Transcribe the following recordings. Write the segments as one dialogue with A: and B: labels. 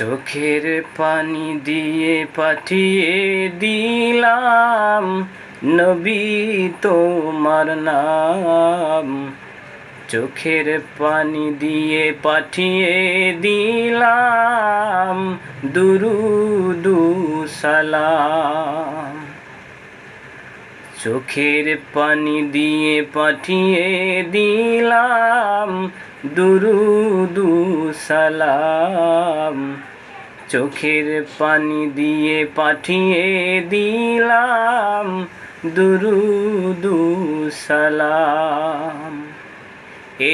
A: চোখের পানি দিয়ে পাঠিয়ে দিলাম, নবী তোমার নাম। চোখের পানি দিয়ে পাঠিয়ে দিলাম, দুরুদু সালাম। চোখের পানি দিয়ে পাঠিয়ে দিলাম, দুরুদু সালাম। চোখের পানি দিয়ে পাঠিয়ে দিলাম দুরুদু সালাম।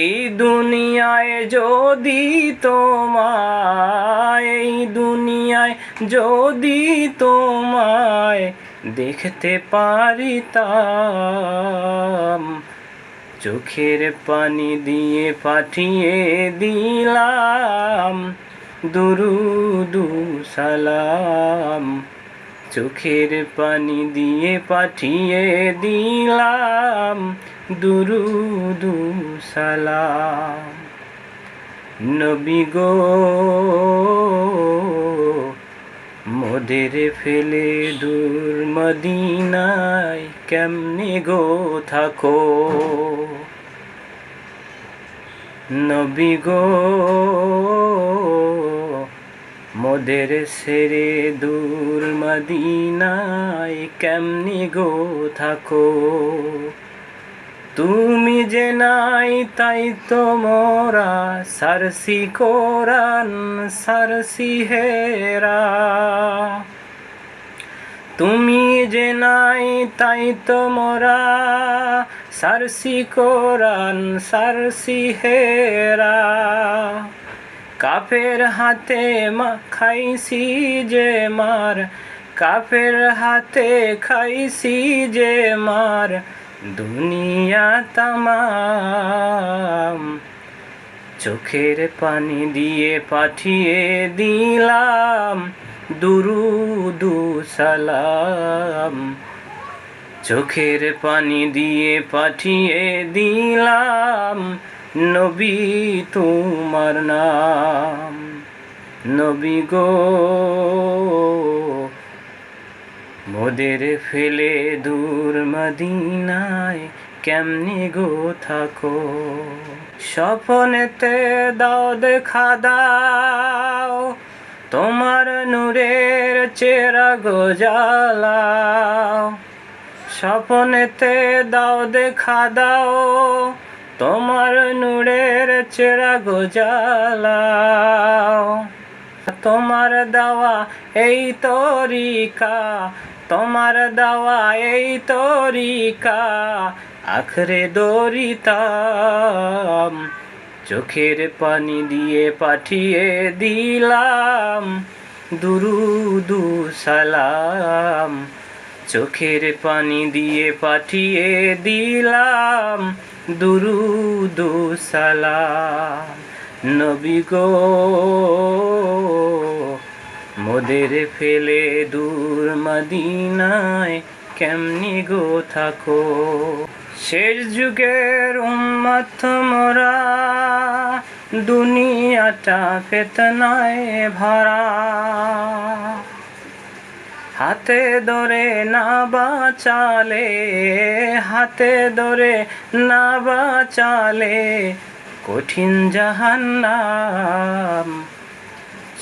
A: এই দুনিয়ায় যদি তোমায়, এই দুনিয়ায় যদি তোমায় দেখতে পারিতাম, চোখের পানি দিয়ে পাঠিয়ে দিলাম দুরুদু সালাম, চোখের পানি দিয়ে পাঠিয়ে দিলাম। দুরুদু সালাম, নবী গো, মোদের ফেলে দূর মদিনায় কেমনে গো থাকো? নবী গো মোদের সেরে দূর মদিনায় কেমনি গো থাকো? তুমি যে নাই তাই তো মোরা সারসি কোরআন সারসি হেরা। তুমি যে নাই তাই তো মোরা সারসি কোরআন সারসি হেরা। কাফের হাতে মা খাইছি যে মার, কাফের হাতে খাইছি যে মার, দুনিয়া তামাম। চোখের পানি দিয়ে পাঠিয়ে দিলাম দুরুদু সালাম। চোখের পানি দিয়ে পাঠিয়ে দিলাম নবী তোমার নাম, নবী গো। মোদের ফেলে দূর মদিনায় কেমনি গো থাকো? স্বপনেতে দাও দেখা দাও তোমার নূরের চেরা গো জ্বালাও। স্বপনেতে দাও দেখা দাও তোমার নূরের চেরা গো জ্বালাও তোমার দাওয়া এই তরিকা, তোমার দাওয়া এই তরিকা, আখরে দরিতাম। চোখের পানি দিয়ে পাঠিয়ে দিলাম, দুরুদু সালাম। চোখের পানি দিয়ে পাঠিয়ে দিলাম দুরুদু সালাম। নবী গো, মোদের ফেলে দূর মদিনায় কেমনি গো থাকো? শেষ যুগের উম্মত মোরা, দুনিয়াটা ফেতনায় ভরা। হাতে ধরে না বাঁচালে, হাতে ধরে না বাঁচালে কঠিন জাহান্নাম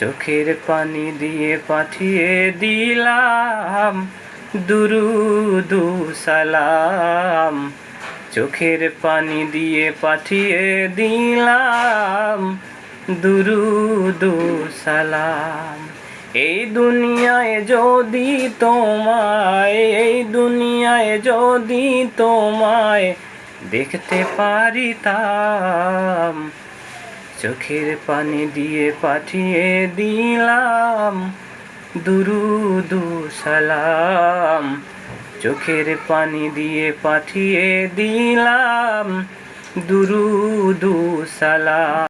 A: চোখের পানি দিয়ে পাঠিয়ে দিলাম। দুরুদু সালাম চোখের পানি দিয়ে পাঠিয়ে দিলাম। দুরুদু সালাম। এই দুনিয়ায় যদি তোমায়, এই দুনিয়ায় যদি তোমায় দেখতে পারিতাম, চোখের পানি দিয়ে পাঠিয়ে দিলাম, দুরুদু সালাম, চোখের পানি দিয়ে পাঠিয়ে দিলাম, দুরুদু সালাম।